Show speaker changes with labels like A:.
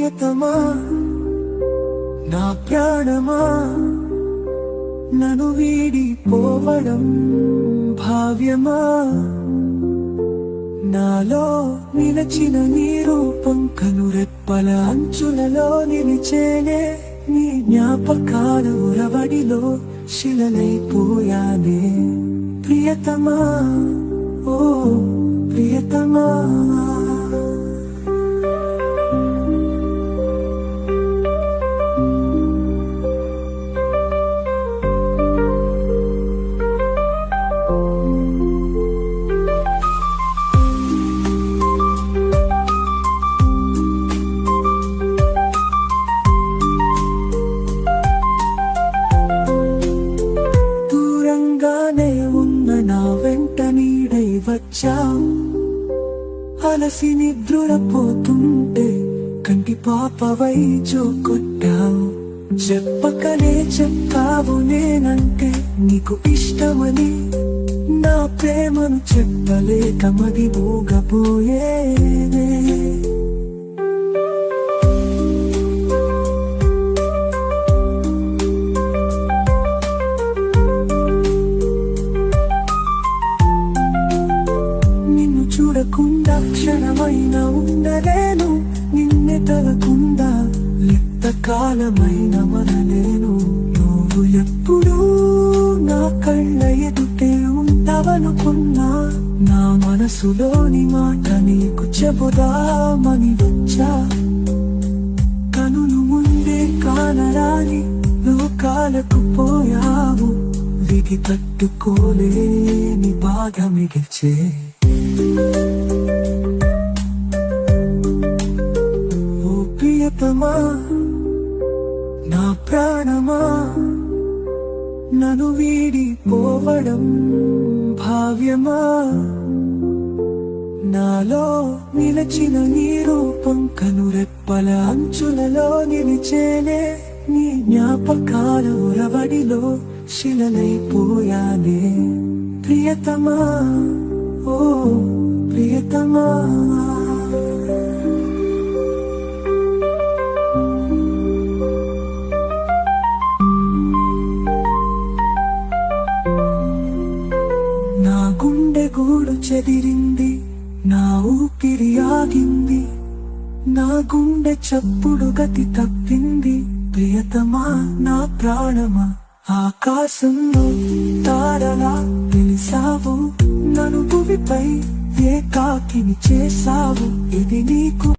A: ప్రియతమా? నా ప్రాణమా? నను వీడి పోవడం భావ్యమా? నాలో నిలచిన నీ రూపం కనురెప్పల అంచులలో నిలిచేనే నీ జ్ఞాపకాల ఉరవడిలో శిలలైపోయానే. ప్రియతమా? ఓ ప్రియతమా? వచ్చావు అలసి నిద్రపోతుంటే కంటి పాపవై కొట్టావు. చెప్పకనే చెప్పావు నేనంటే నీకు ఇష్టమని. నా ప్రేమను చెప్పలేక మది మూగపోయేదే. క్షణమైన ఉండలేను నిన్నె తలకుండా ఎంత కాలమైన మరలేను నువ్వు ఎప్పుడూ నా కళ్ళ ఎదుటే ఉంటావనుకున్నా నా మనసులోని మాట నీకు చెబుదామని వచ్చా కనులు ముందే కానరాని లోకాలకు పోయావు విధి తట్టుకోలేని బాధ మిగిల్చే ప్రియతమా నా ప్రాణమా? నను వీడి పోవడం భావ్యమా? నాలో నిలచిన నీ రూపం కనురెప్పల అంచులలో నిలిచేనే నీ జ్ఞాపకాల ఉరవడిలో శిలనైపోయానే ప్రియతమా ఓ ప్రియతమా. చెదిరింది నా ఊపిరి ఆగింది నా గుండె చప్పుడు గతి తప్పింది ప్రియతమా నా ప్రాణమా? ఆకాశంలో తారలా తెలిసావు నన్ను భూమిపై కాకిని చేసావు ఇది నీకు